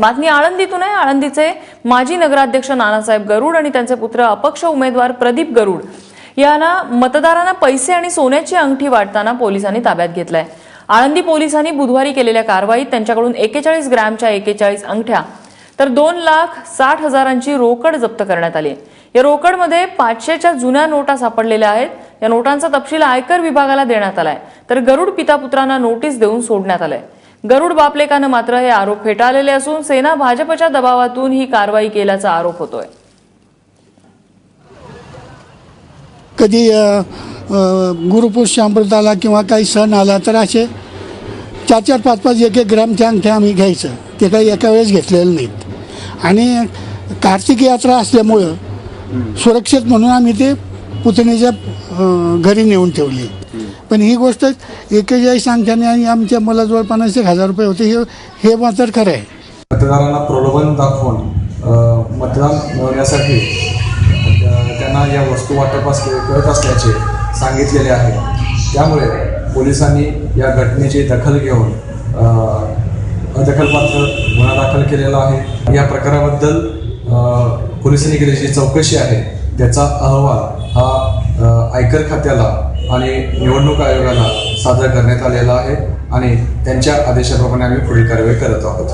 बातमी आळंदीतून आहे. आळंदीचे माजी नगराध्यक्ष नानासाहेब गरुड आणि त्यांचे पुत्र अपक्ष उमेदवार प्रदीप गरुड यांना मतदारांना पैसे आणि सोन्याची अंगठी वाटताना पोलिसांनी ताब्यात घेतलाय. आळंदी पोलिसांनी बुधवारी केलेल्या कारवाईत त्यांच्याकडून एकेचाळीस ग्रॅमच्या एकेचाळीस अंगठ्या तर दोन लाख साठ हजारांची रोकड जप्त करण्यात आली. या रोकडमध्ये पाचशेच्या जुन्या नोटा सापडलेल्या आहेत. या नोटांचा तपशील आयकर विभागाला देण्यात आलाय. तर गरुड पितापुत्रांना नोटीस देऊन सोडण्यात आलंय. गरुड बापलेकानं मात्र हे आरोप फेटाळलेले असून सेना भाजपच्या दबावातून ही कारवाई केल्याचा आरोप होतोय. कधी गुरुपुरुष अमृत आला किंवा काही सण आला तर असे चार चार पाच पाच एक एक ग्रामच्या अंगठ्या आम्ही घ्यायचं. ते काही एका वेळेस घेतलेलं नाहीत. आणि कार्तिक यात्रा असल्यामुळं सुरक्षित म्हणून आम्ही ते पुतणीच्या घरी नेऊन ठेवली. पण ही गोष्ट एकेचाळीस अंगठ्याने आणि आमच्या मला जवळपास एक हजार रुपये होते. हे हे मात्र खरं आहे. मतदारांना प्रलोभन दाखवून मतदान मिळवण्यासाठी त्यांना या वस्तू वाटपास असले करत असल्याचे सांगितलेले आहे. त्यामुळे पोलिसांनी या घटनेची दखल घेऊन अ, अदखलपात्र गुन्हा दाखल केलेला आहे. या प्रकाराबद्दल पोलिसांनी केलेली जी चौकशी आहे त्याचा अहवाल हा आयकर खात्याला आणि निवडणूक आयोगाला सादर करण्यात आलेला आहे आणि त्यांच्या आदेशाप्रमाणे आम्ही पुढील कारवाई करत आहोत.